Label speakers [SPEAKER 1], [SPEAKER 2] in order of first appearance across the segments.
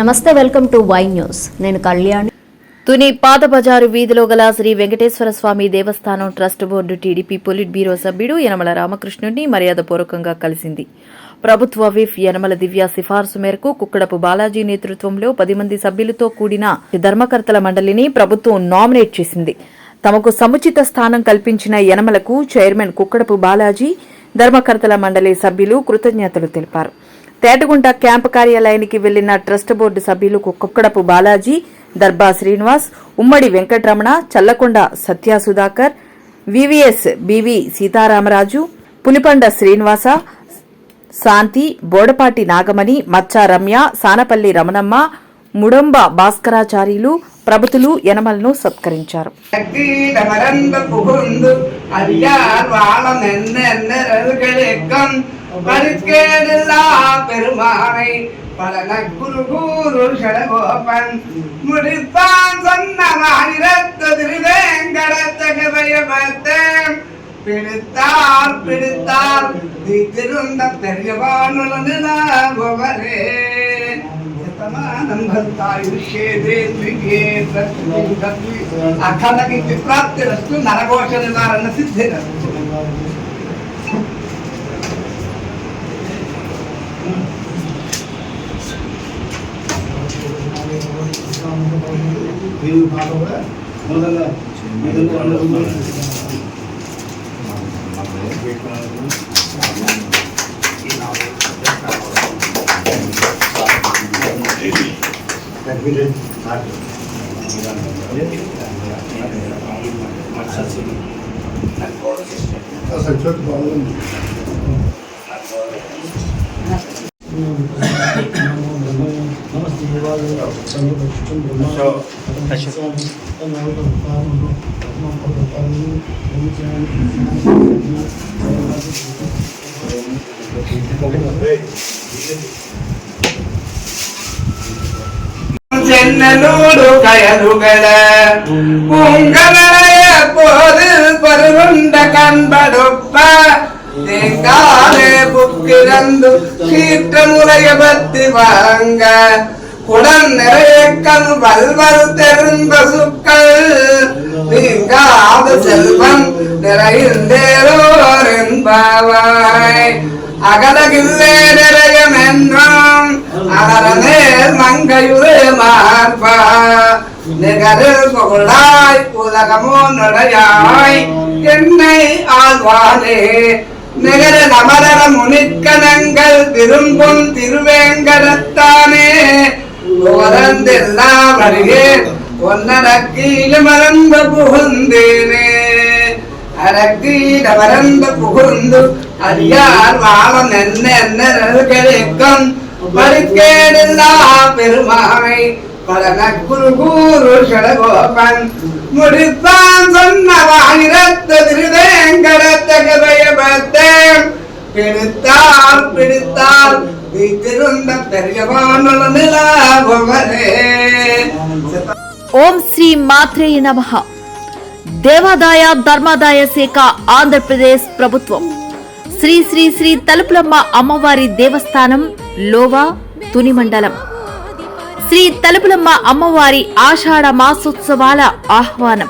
[SPEAKER 1] నమస్తే welcome to Y news. నేను కళ్యాణి.
[SPEAKER 2] తుని పాత బజారు వీధిలో గల Sri Venkateswara Swamy Devasthanam trust board TDP politburo సభ్యుడు యనమల రామకృష్ణుడిని మర్యాదపూర్వకంగా కలిసింది. ప్రభుత్వ విఫ్ యనమల దివ్య సిఫార్సు మేరకు కుక్కడపు బాలాజీ నేతృత్వంలో పది మంది సభ్యులతో కూడిన ధర్మకర్తల మండలిని ప్రభుత్వం నామినేట్ చేసింది. తమకు సముచిత స్థానం కల్పించిన యనమలకు చైర్మన్ కుక్కడపు బాలాజీ ధర్మకర్తల మండలి సభ్యులు కృతజ్ఞతలు తెలిపారు. తేటగుంట క్యాంపు కార్యాలయానికి వెళ్ళిన ట్రస్ట్ బోర్డు సభ్యులు Kukkadapu Balaji Darba Srinivas Ummadi Venkataramana Challakonda Satya Sudhakar V V S B V Sitaramaraju Pulipanda Srinivasa Shanti Bodapati Nagamani Maccha Ramya Sanapalli Ramanamma ముడంబ Bhaskaracharyulu ప్రభుతులు యనమలను సత్కరించారు.
[SPEAKER 3] மறுக்கேடெல்லா பெருமானை பல நற்குருகூருள் செலவோபன் முடிப்பான் சொன்ன மாநிலத்து திருவேங்கடத்தகவைய பார்த்தேன் பிடித்தார் பிடித்தார் திருந்த தெரியவானுலனு நாகுவரே ಅರ್ಥ ಪ್ರಾಪ್ತಿರಷ್ಟು ನರಘೋಷ ನಿವಾರಣ ಸಿದ್ಧಿರಷ್ಟು దేవుడి పాట కూడా మొదలుగా మొదలు అనుభవం సంచోట్ బాగుంది சென்னலூடு கயலுகள உங்களடைய போது புக்கிரந்து சீற்ற முறைய பத்தி வாங்க. குடன் நிறைய கண் வல்வர் தெரிந்த சுக்கள். நீங்காத செல்வம் நிறைந்தேரோர் என்பாவாய். அகலகில்லே நிறையம் என்றும் அகரமே மங்கையுரே மார்பா. நிகரில் புகழாய் உலகமோ நடையாய் என்னை ஆழ்வானே நிகர நமரர முனிக்கணங்கள் திரும்பும் திருவேங்கடத்தானே. ஓரந்தெல்லாம் வருகேன் ஒன்னடக்கீழ மறந்து புகுந்தேனே. அரக்கீழ மறந்து புகுந்து அடியார் வாழம் என்ன என்ன கிடைக்கும் பருக்கேடெல்லா பெருமாவை பல கூறு சடகோபன். முடித்தான் சொன்ன ஆயிரத்து திருவேங்கடத்தகவை. பார்த்தேன் பிடித்தால் பிடித்தால் வீட்டிருந்த பெரியவானுல நிலாபவரே
[SPEAKER 2] ఓం శ్రీ మాత్రేయ నమ దేవాదాయ ధర్మాదాయ శాఖ ఆంధ్రప్రదేశ్ ప్రభుత్వం శ్రీ శ్రీ శ్రీ తలుపులమ్మ అమ్మవారి దేవస్థానం లోవా తుని మండలం శ్రీ తలుపులమ్మ అమ్మవారి ఆషాఢ మాసోత్సవాల ఆహ్వానం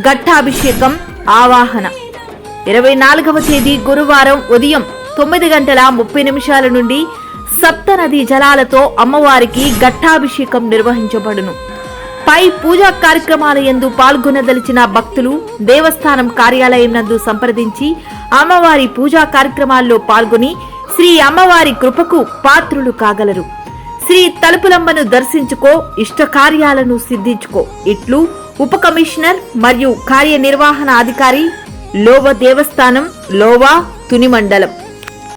[SPEAKER 2] ఘట్టాభిషేకం ఆవాహన. ఇరవై నాలుగవ తేదీ గురువారం ఉదయం తొమ్మిది గంటల ముప్పై నిమిషాల నుండి సప్తనది జలాలతో అమ్మవారికి ఘట్టాభిషేకం నిర్వహించబడును. పై పూజా కార్యక్రమాల యందు పాల్గొనదలిచిన భక్తులు దేవస్థానం కార్యాలయం నందు సంప్రదించి అమ్మవారి పూజా కార్యక్రమాల్లో పాల్గొని శ్రీ అమ్మవారి కృపకు పాత్రులు కాగలరు. శ్రీ తలుపులమ్మను దర్శించుకో ఇష్ట కార్యాలను సిద్ధించుకో. ఇట్లు ఉప కమిషనర్ మరియు కార్యనిర్వహణ అధికారి లోవ దేవస్థానం లోవా తుని మండలం